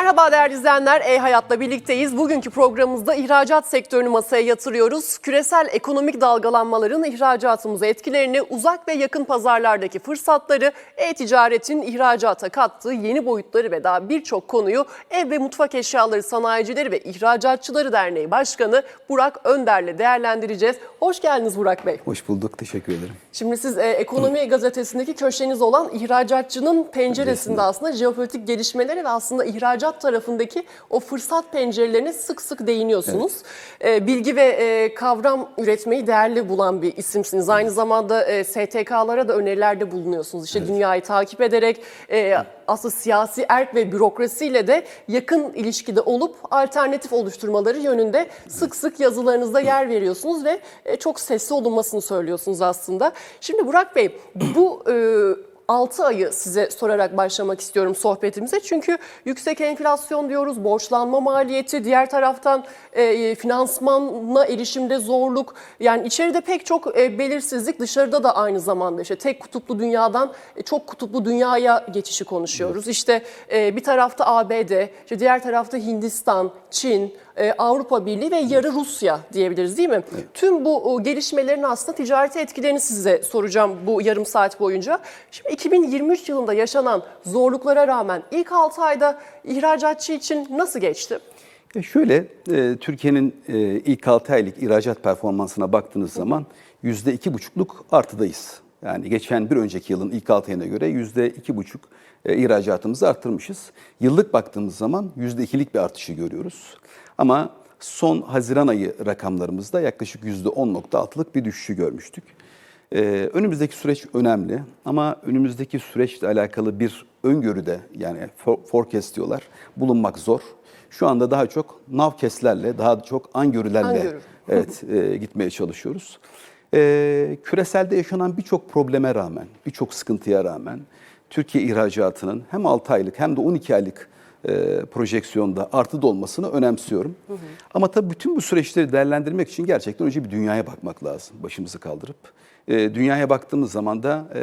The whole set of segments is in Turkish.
Merhaba değerli izleyenler, E-Hayat'la birlikteyiz. Bugünkü programımızda ihracat sektörünü masaya yatırıyoruz. Küresel ekonomik dalgalanmaların ihracatımıza etkilerini, uzak ve yakın pazarlardaki fırsatları, e-ticaretin ihracata kattığı yeni boyutları ve daha birçok konuyu Ev ve Mutfak Eşyaları Sanayicileri ve İhracatçıları Derneği Başkanı Burak Önder'le değerlendireceğiz. Hoş geldiniz Burak Bey. Hoş bulduk, teşekkür ederim. Şimdi siz e, Ekonomi Gazetesi'ndeki köşeniz olan ihracatçının penceresinde aslında jeopolitik gelişmeleri ve aslında ihracat tarafındaki o fırsat pencerelerine sık sık değiniyorsunuz. E, bilgi ve e, kavram üretmeyi değerli bulan bir isimsiniz. Aynı zamanda e, STK'lara da önerilerde bulunuyorsunuz. İşte dünyayı takip ederek e, aslında siyasi erk ve bürokrasiyle de yakın ilişkide olup alternatif oluşturmaları yönünde sık sık yazılarınızda yer veriyorsunuz ve çok sesli olunmasını söylüyorsunuz aslında. Şimdi Burak Bey bu 6 ayı size sorarak başlamak istiyorum sohbetimize. Çünkü yüksek enflasyon diyoruz, borçlanma maliyeti, diğer taraftan e, finansmana erişimde zorluk. Yani içeride pek çok e, belirsizlik, dışarıda da aynı zamanda işte tek kutuplu dünyadan e, çok kutuplu dünyaya geçişi konuşuyoruz. İşte e, bir tarafta ABD, işte diğer tarafta Hindistan, Çin, e, Avrupa Birliği ve yarı Rusya diyebiliriz değil mi? Tüm bu o, gelişmelerin aslında ticarete etkilerini size soracağım bu yarım saat boyunca. Şimdi 2023 yılında yaşanan zorluklara rağmen ilk 6 ayda ihracatçı için nasıl geçti? E şöyle, e, Türkiye'nin e, ilk 6 aylık ihracat performansına baktığınız zaman %2,5'luk artıdayız. Yani geçen bir önceki yılın ilk 6 ayına göre %2,5 e, ihracatımızı arttırmışız. Yıllık baktığımız zaman %2'lik bir artışı görüyoruz. Ama son Haziran ayı rakamlarımızda yaklaşık %10.6'lık bir düşüşü görmüştük. Ee, önümüzdeki süreç önemli ama önümüzdeki süreçle alakalı bir öngörüde yani for- forecast diyorlar bulunmak zor. Şu anda daha çok navkeslerle, daha çok angörülerle Öngörü. evet e, gitmeye çalışıyoruz. Ee, küreselde yaşanan birçok probleme rağmen, birçok sıkıntıya rağmen Türkiye ihracatının hem 6 aylık hem de 12 aylık e, projeksiyonda artıda olmasını önemsiyorum. Ama tabii bütün bu süreçleri değerlendirmek için gerçekten önce bir dünyaya bakmak lazım, başımızı kaldırıp. E, dünyaya baktığımız zaman da e,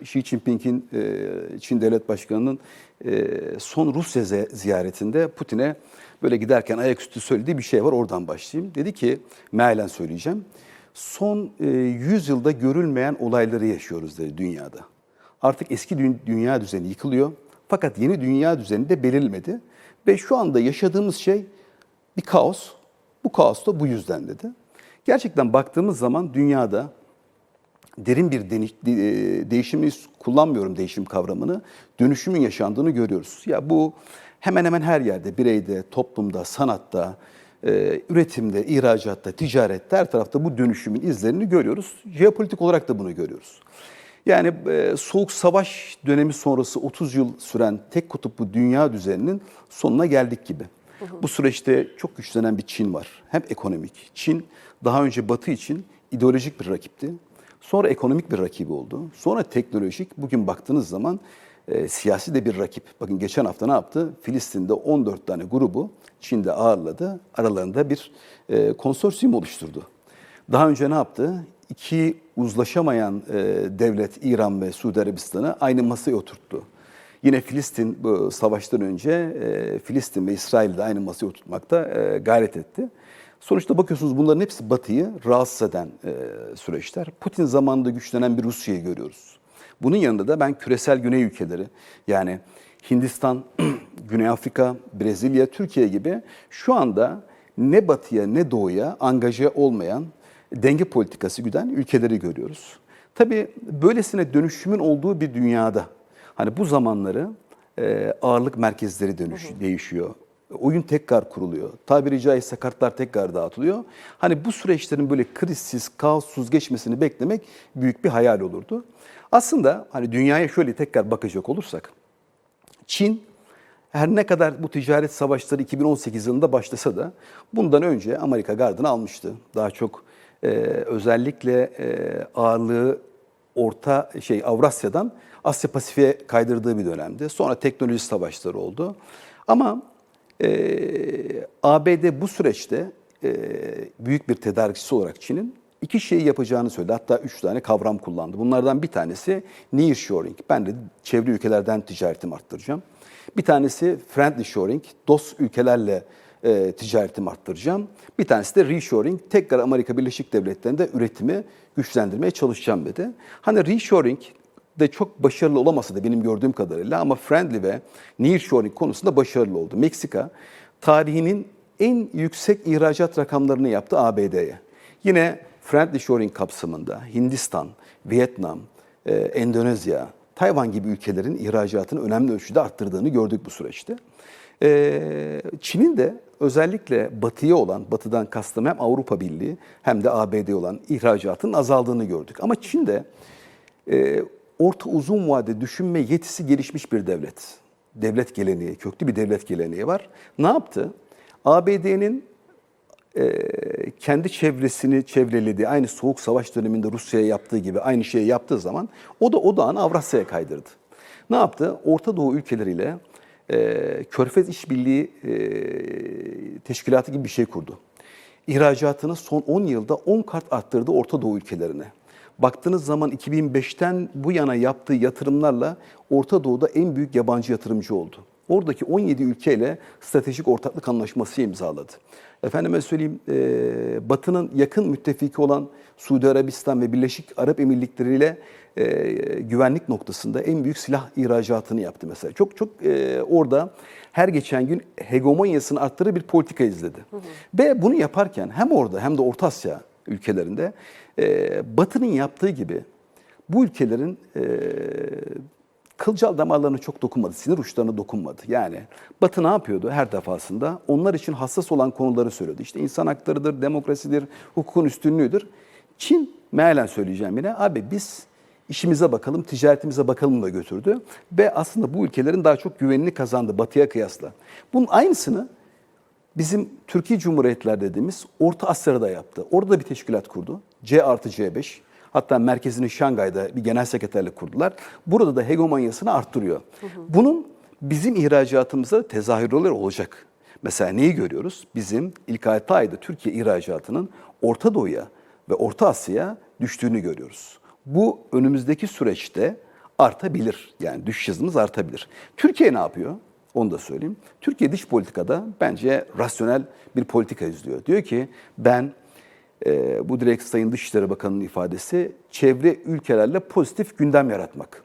Xi Jinping'in, e, Çin Devlet Başkanı'nın e, son Rusya ziyaretinde Putin'e böyle giderken ayaküstü söylediği bir şey var, oradan başlayayım. Dedi ki, mealen söyleyeceğim, son e, 100 yılda görülmeyen olayları yaşıyoruz dedi dünyada. Artık eski dü- dünya düzeni yıkılıyor. Fakat yeni dünya düzeni de. Ve şu anda yaşadığımız şey bir kaos. Bu kaos da bu yüzden dedi. Gerçekten baktığımız zaman dünyada derin bir deni- de- değişimi kullanmıyorum değişim kavramını. Dönüşümün yaşandığını görüyoruz. Ya bu hemen hemen her yerde, bireyde, toplumda, sanatta, e, üretimde, ihracatta, ticarette her tarafta bu dönüşümün izlerini görüyoruz. Jeopolitik olarak da bunu görüyoruz. Yani e, soğuk savaş dönemi sonrası 30 yıl süren tek kutuplu dünya düzeninin sonuna geldik gibi. Bu süreçte çok güçlenen bir Çin var. Hem ekonomik. Çin daha önce Batı için ideolojik bir rakipti. Sonra ekonomik bir rakibi oldu. Sonra teknolojik. Bugün baktığınız zaman e, siyasi de bir rakip. Bakın geçen hafta ne yaptı? Filistin'de 14 tane grubu Çin'de ağırladı. Aralarında bir e, konsorsiyum oluşturdu. Daha önce ne yaptı? İki uzlaşamayan e, devlet İran ve Suudi Arabistan'ı aynı masaya oturttu. Yine Filistin bu savaştan önce e, Filistin ve İsrail'i de aynı masaya oturtmakta e, gayret etti. Sonuçta bakıyorsunuz bunların hepsi Batı'yı rahatsız eden e, süreçler. Putin zamanında güçlenen bir Rusya'yı görüyoruz. Bunun yanında da ben küresel güney ülkeleri yani Hindistan, Güney Afrika, Brezilya, Türkiye gibi şu anda ne batıya ne doğuya angaje olmayan denge politikası güden ülkeleri görüyoruz. Tabii böylesine dönüşümün olduğu bir dünyada hani bu zamanları e, ağırlık merkezleri dönüş, değişiyor. Oyun tekrar kuruluyor. Tabiri caizse kartlar tekrar dağıtılıyor. Hani bu süreçlerin böyle krizsiz, kaossuz geçmesini beklemek büyük bir hayal olurdu. Aslında hani dünyaya şöyle tekrar bakacak olursak, Çin her ne kadar bu ticaret savaşları 2018 yılında başlasa da bundan önce Amerika gardını almıştı. Daha çok e, özellikle e, ağırlığı Orta şey Avrasya'dan Asya Pasifik'e kaydırdığı bir dönemde. Sonra teknoloji savaşları oldu. Ama e, ABD bu süreçte e, büyük bir tedarikçisi olarak Çin'in iki şeyi yapacağını söyledi. Hatta üç tane kavram kullandı. Bunlardan bir tanesi nearshoring. Ben de çevre ülkelerden ticaretimi arttıracağım. Bir tanesi friendly shoring, dost ülkelerle e, ticaretimi arttıracağım. Bir tanesi de reshoring, tekrar Amerika Birleşik Devletleri'nde üretimi güçlendirmeye çalışacağım dedi. Hani reshoring de çok başarılı olamasa da benim gördüğüm kadarıyla ama friendly ve nearshoring konusunda başarılı oldu. Meksika tarihinin en yüksek ihracat rakamlarını yaptı ABD'ye. Yine friendly shoring kapsamında Hindistan, Vietnam, e, Endonezya, Tayvan gibi ülkelerin ihracatını önemli ölçüde arttırdığını gördük bu süreçte. E, Çin'in de özellikle batıya olan, batıdan kastım hem Avrupa Birliği hem de ABD olan ihracatın azaldığını gördük. Ama Çin de e, orta uzun vade düşünme yetisi gelişmiş bir devlet. Devlet geleneği, köklü bir devlet geleneği var. Ne yaptı? ABD'nin kendi çevresini çevrelediği, aynı Soğuk Savaş döneminde Rusya'ya yaptığı gibi aynı şeyi yaptığı zaman o da odağını Avrasya'ya kaydırdı. Ne yaptı? Orta Doğu ülkeleriyle e, Körfez İşbirliği e, Teşkilatı gibi bir şey kurdu. İhracatını son 10 yılda 10 kat arttırdı Orta Doğu ülkelerine. Baktığınız zaman 2005'ten bu yana yaptığı yatırımlarla Orta Doğu'da en büyük yabancı yatırımcı oldu. Oradaki 17 ülkeyle stratejik ortaklık anlaşması imzaladı. Efendime söyleyeyim, e, Batı'nın yakın müttefiki olan Suudi Arabistan ve Birleşik Arap Emirlikleri ile e, güvenlik noktasında en büyük silah ihracatını yaptı mesela. Çok çok e, orada her geçen gün hegemonyasını arttırı bir politika izledi. Ve bunu yaparken hem orada hem de Orta Asya ülkelerinde e, Batı'nın yaptığı gibi bu ülkelerin e, kılcal damarlarına çok dokunmadı, sinir uçlarına dokunmadı. Yani Batı ne yapıyordu her defasında? Onlar için hassas olan konuları söylüyordu. İşte insan haklarıdır, demokrasidir, hukukun üstünlüğüdür. Çin, mealen söyleyeceğim yine, abi biz işimize bakalım, ticaretimize bakalım da götürdü. Ve aslında bu ülkelerin daha çok güvenini kazandı Batı'ya kıyasla. Bunun aynısını bizim Türkiye Cumhuriyetler dediğimiz Orta Asya'da yaptı. Orada da bir teşkilat kurdu. C artı C5. Hatta merkezini Şangay'da bir genel sekreterlik kurdular. Burada da hegemonyasını arttırıyor. Bunun bizim ihracatımıza tezahürleri olacak. Mesela neyi görüyoruz? Bizim ilk 6 ayda Türkiye ihracatının Orta Doğu'ya ve Orta Asya'ya düştüğünü görüyoruz. Bu önümüzdeki süreçte artabilir. Yani düşüş hızımız artabilir. Türkiye ne yapıyor? Onu da söyleyeyim. Türkiye dış politikada bence rasyonel bir politika izliyor. Diyor ki ben e, bu direkt Sayın Dışişleri Bakanı'nın ifadesi çevre ülkelerle pozitif gündem yaratmak.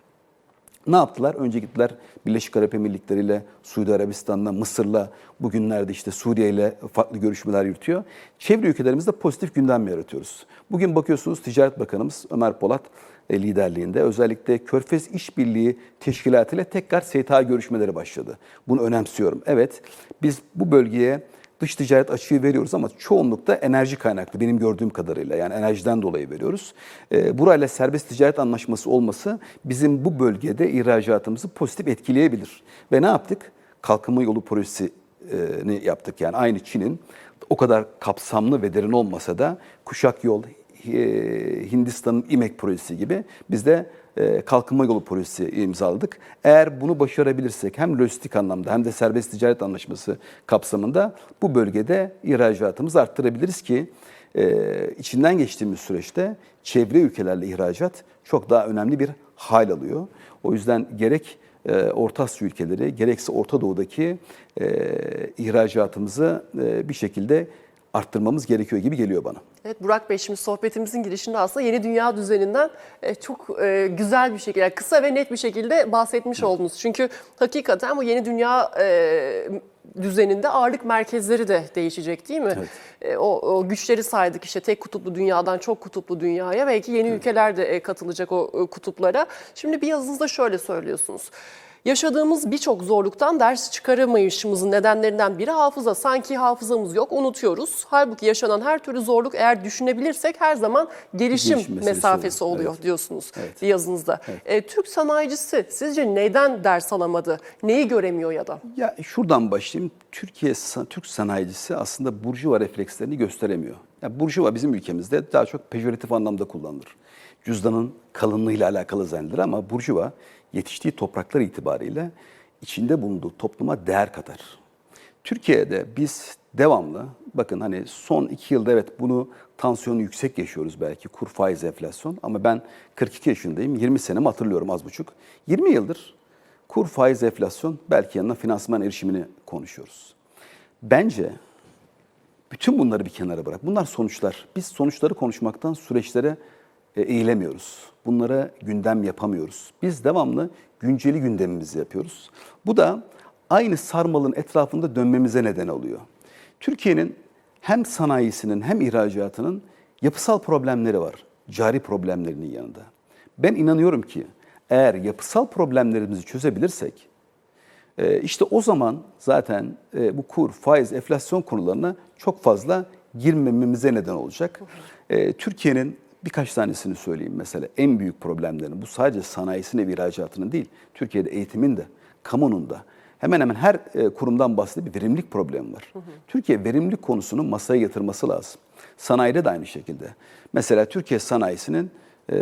Ne yaptılar? Önce gittiler Birleşik Arap Emirlikleri ile Suudi Arabistan'la, Mısır'la, bugünlerde işte Suriye ile farklı görüşmeler yürütüyor. Çevre ülkelerimizde pozitif gündem yaratıyoruz. Bugün bakıyorsunuz Ticaret Bakanımız Ömer Polat e, liderliğinde özellikle Körfez İşbirliği Teşkilatı ile tekrar STA görüşmeleri başladı. Bunu önemsiyorum. Evet biz bu bölgeye dış ticaret açığı veriyoruz ama çoğunlukta enerji kaynaklı benim gördüğüm kadarıyla yani enerjiden dolayı veriyoruz. E, burayla serbest ticaret anlaşması olması bizim bu bölgede ihracatımızı pozitif etkileyebilir. Ve ne yaptık? Kalkınma yolu projesini yaptık yani aynı Çin'in o kadar kapsamlı ve derin olmasa da kuşak yol, Hindistan'ın İMEK projesi gibi biz de kalkınma yolu projesi imzaladık. Eğer bunu başarabilirsek hem lojistik anlamda hem de serbest ticaret anlaşması kapsamında bu bölgede ihracatımızı arttırabiliriz ki e, içinden geçtiğimiz süreçte çevre ülkelerle ihracat çok daha önemli bir hal alıyor. O yüzden gerek e, Orta Asya ülkeleri gerekse Orta Doğu'daki ihracatımızı bir şekilde arttırmamız gerekiyor gibi geliyor bana. Evet Burak Bey şimdi sohbetimizin girişinde aslında yeni dünya düzeninden e, çok e, güzel bir şekilde, yani kısa ve net bir şekilde bahsetmiş oldunuz. Çünkü hakikaten bu yeni dünya e, düzeninde ağırlık merkezleri de değişecek değil mi? Evet. O, o güçleri saydık işte tek kutuplu dünyadan çok kutuplu dünyaya belki yeni ülkeler de katılacak o kutuplara. Şimdi bir yazınızda şöyle söylüyorsunuz. Yaşadığımız birçok zorluktan ders çıkaramayışımızın nedenlerinden biri hafıza. Sanki hafızamız yok, unutuyoruz. Halbuki yaşanan her türlü zorluk eğer düşünebilirsek her zaman gelişim, mesafesi oluyor. Evet. diyorsunuz Evet. yazınızda. E, Türk sanayicisi sizce neden ders alamadı? Neyi göremiyor ya da? Ya şuradan başlayayım. Türkiye Türk sanayicisi aslında burjuva reflekslerini gösteremiyor. Ya burjuva bizim ülkemizde daha çok pejoratif anlamda kullanılır. Cüzdanın kalınlığıyla alakalı zannedilir ama burjuva yetiştiği topraklar itibariyle içinde bulunduğu topluma değer katar. Türkiye'de biz devamlı, bakın hani son iki yılda evet bunu tansiyonu yüksek yaşıyoruz belki, kur faiz enflasyon ama ben 42 yaşındayım, 20 senemi hatırlıyorum az buçuk. 20 yıldır Kur, faiz, enflasyon belki yanına finansman erişimini konuşuyoruz. Bence bütün bunları bir kenara bırak. Bunlar sonuçlar. Biz sonuçları konuşmaktan süreçlere eğilemiyoruz. Bunlara gündem yapamıyoruz. Biz devamlı günceli gündemimizi yapıyoruz. Bu da aynı sarmalın etrafında dönmemize neden oluyor. Türkiye'nin hem sanayisinin hem ihracatının yapısal problemleri var. Cari problemlerinin yanında. Ben inanıyorum ki eğer yapısal problemlerimizi çözebilirsek ee, İşte o zaman zaten e, bu kur, faiz, enflasyon konularına çok fazla girmememize neden olacak. Türkiye'nin birkaç tanesini söyleyeyim mesela en büyük problemlerini. Bu sadece sanayisinin ve ihracatının değil, Türkiye'de eğitimin de, kamunun da hemen hemen her e, kurumdan bahsediyor bir verimlilik problemi var. Türkiye verimlilik konusunu masaya yatırması lazım. Sanayide de aynı şekilde. Mesela Türkiye sanayisinin e,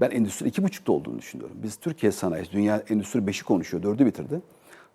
ben endüstri iki buçukta olduğunu düşünüyorum. Biz Türkiye sanayisi, dünya endüstri beşi konuşuyor, dördü bitirdi.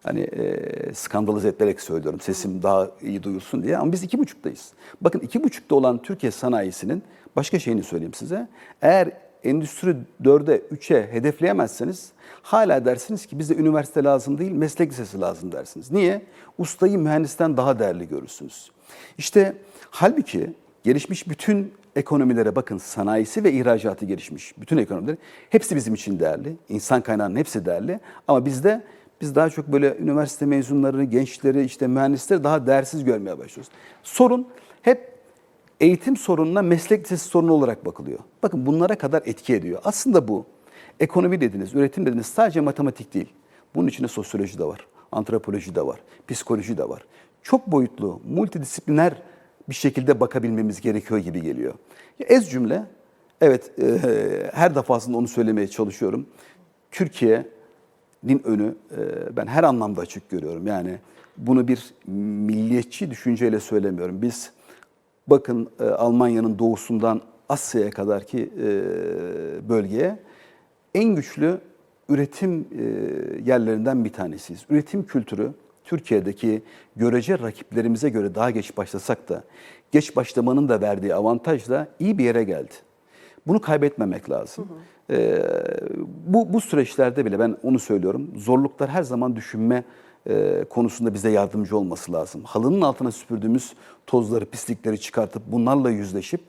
Hani e, skandalize ederek söylüyorum sesim daha iyi duyulsun diye ama biz iki buçuktayız. Bakın iki buçukta olan Türkiye sanayisinin başka şeyini söyleyeyim size. Eğer endüstri dörde, üçe hedefleyemezseniz hala dersiniz ki bize üniversite lazım değil meslek lisesi lazım dersiniz. Niye? Ustayı mühendisten daha değerli görürsünüz. İşte halbuki gelişmiş bütün ekonomilere bakın sanayisi ve ihracatı gelişmiş bütün ekonomiler hepsi bizim için değerli. İnsan kaynağının hepsi değerli ama bizde biz daha çok böyle üniversite mezunlarını, gençleri, işte mühendisleri daha değersiz görmeye başlıyoruz. Sorun hep eğitim sorununa meslek lisesi sorunu olarak bakılıyor. Bakın bunlara kadar etki ediyor. Aslında bu ekonomi dediniz, üretim dediniz sadece matematik değil. Bunun içinde sosyoloji de var, antropoloji de var, psikoloji de var. Çok boyutlu, multidisipliner bir şekilde bakabilmemiz gerekiyor gibi geliyor. Ez cümle, evet e, her defasında onu söylemeye çalışıyorum. Türkiye'nin önü e, ben her anlamda açık görüyorum. Yani bunu bir milliyetçi düşünceyle söylemiyorum. Biz bakın e, Almanya'nın doğusundan Asya'ya kadar ki e, bölgeye en güçlü üretim e, yerlerinden bir tanesiyiz. Üretim kültürü Türkiye'deki görece rakiplerimize göre daha geç başlasak da geç başlamanın da verdiği avantajla iyi bir yere geldi. Bunu kaybetmemek lazım. Ee, bu, bu süreçlerde bile ben onu söylüyorum. Zorluklar her zaman düşünme e, konusunda bize yardımcı olması lazım. Halının altına süpürdüğümüz tozları, pislikleri çıkartıp bunlarla yüzleşip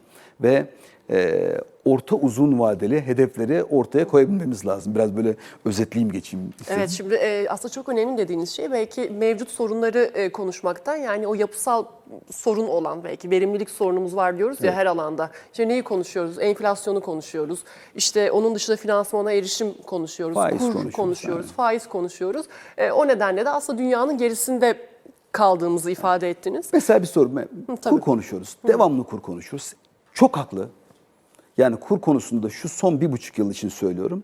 ve e, orta uzun vadeli hedefleri ortaya koyabilmemiz lazım. Biraz böyle özetleyeyim geçeyim istedim. Evet şimdi e, aslında çok önemli dediğiniz şey belki mevcut sorunları e, konuşmaktan yani o yapısal sorun olan belki verimlilik sorunumuz var diyoruz ya her alanda. İşte neyi konuşuyoruz? Enflasyonu konuşuyoruz. İşte onun dışında finansmana erişim konuşuyoruz. Faiz kur konuşuyoruz, konuşuyoruz. aynen. Faiz konuşuyoruz. E, o nedenle de aslında dünyanın gerisinde kaldığımızı ifade ettiniz. Mesela bir soru. ben- tabii. Kur konuşuyoruz. Devamlı kur konuşuyoruz. Çok haklı. Yani kur konusunda şu son bir buçuk yıl için söylüyorum.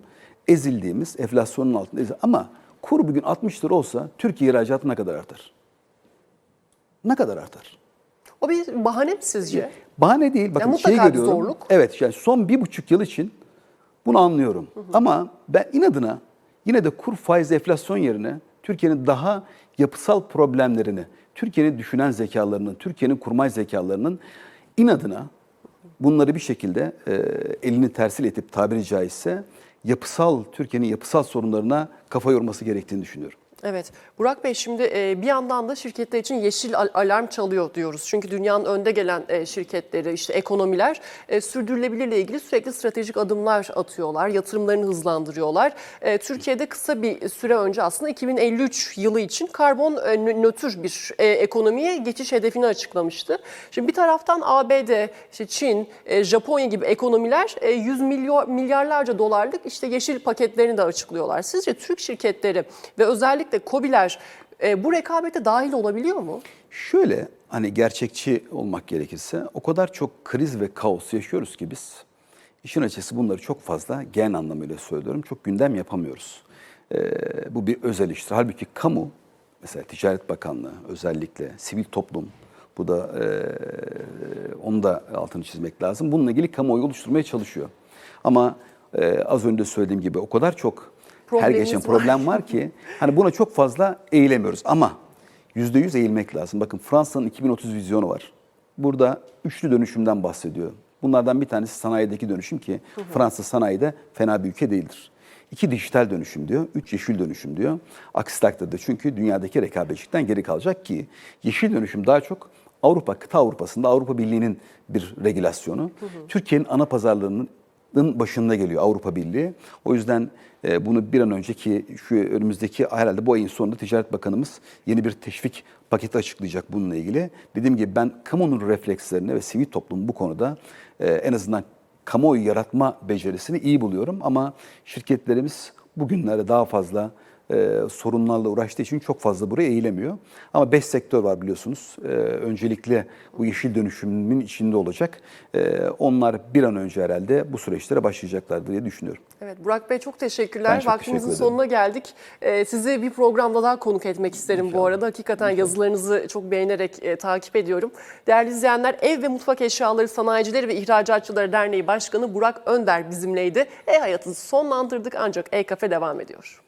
Ezildiğimiz, enflasyonun altında ezil- Ama kur bugün 60 lira olsa Türkiye ihracatı ne kadar artar? Ne kadar artar? O bir bahane mi sizce? Bahane değil. Bakın mutlaka şey görüyorum. zorluk. Evet yani son bir buçuk yıl için bunu anlıyorum. Ama ben inadına yine de kur faiz enflasyon yerine Türkiye'nin daha yapısal problemlerini, Türkiye'nin düşünen zekalarının, Türkiye'nin kurmay zekalarının inadına bunları bir şekilde e, elini tersil etip tabiri caizse yapısal, Türkiye'nin yapısal sorunlarına kafa yorması gerektiğini düşünüyorum. Evet. Burak Bey şimdi e, bir yandan da şirketler için yeşil al- alarm çalıyor diyoruz. Çünkü dünyanın önde gelen e, şirketleri, işte ekonomiler e, sürdürülebilirle ilgili sürekli stratejik adımlar atıyorlar. Yatırımlarını hızlandırıyorlar. Türkiye'de kısa bir süre önce aslında 2053 yılı için karbon nö- nötr bir ekonomiye geçiş hedefini açıklamıştı. Şimdi bir taraftan ABD, işte Çin, Japonya gibi ekonomiler e, 100 milyar, milyarlarca dolarlık işte yeşil paketlerini de açıklıyorlar. Sizce Türk şirketleri ve özellikle KOBİ'ler e, bu rekabete dahil olabiliyor mu? Şöyle hani gerçekçi olmak gerekirse o kadar çok kriz ve kaos yaşıyoruz ki biz işin açısı bunları çok fazla gen anlamıyla söylüyorum çok gündem yapamıyoruz. Ee, bu bir özel iştir. Halbuki kamu mesela Ticaret Bakanlığı özellikle sivil toplum bu da e, onu da altını çizmek lazım. Bununla ilgili kamuoyu oluşturmaya çalışıyor. Ama e, az önce söylediğim gibi o kadar çok her geçen var. problem var ki hani buna çok fazla eğilemiyoruz ama yüzde yüz eğilmek lazım. Bakın Fransa'nın 2030 vizyonu var. Burada üçlü dönüşümden bahsediyor. Bunlardan bir tanesi sanayideki dönüşüm ki Fransa sanayide fena bir ülke değildir. iki dijital dönüşüm diyor, üç yeşil dönüşüm diyor. Aksi takdirde çünkü dünyadaki rekabetçilikten geri kalacak ki yeşil dönüşüm daha çok Avrupa, kıta Avrupa'sında Avrupa Birliği'nin bir regülasyonu. Türkiye'nin ana pazarlarının başında geliyor Avrupa Birliği. O yüzden e, bunu bir an önceki şu önümüzdeki herhalde bu ayın sonunda Ticaret Bakanımız yeni bir teşvik paketi açıklayacak bununla ilgili. Dediğim gibi ben kamunun reflekslerini ve sivil toplumun bu konuda e, en azından kamuoyu yaratma becerisini iyi buluyorum ama şirketlerimiz bugünlerde daha fazla e, sorunlarla uğraştığı için çok fazla buraya eğilemiyor. Ama beş sektör var biliyorsunuz. E, öncelikle bu yeşil dönüşümün içinde olacak. E, onlar bir an önce herhalde bu süreçlere başlayacaklardır diye düşünüyorum. Evet Burak Bey çok teşekkürler. Ben çok Vaktimizin teşekkür sonuna geldik. Ee, sizi bir programda daha konuk etmek isterim bu arada. Hakikaten yazılarınızı çok beğenerek e, takip ediyorum. Değerli izleyenler Ev ve Mutfak Eşyaları Sanayicileri ve İhracatçıları Derneği Başkanı Burak Önder bizimleydi. E-Hayat'ı sonlandırdık ancak E-Kafe devam ediyor.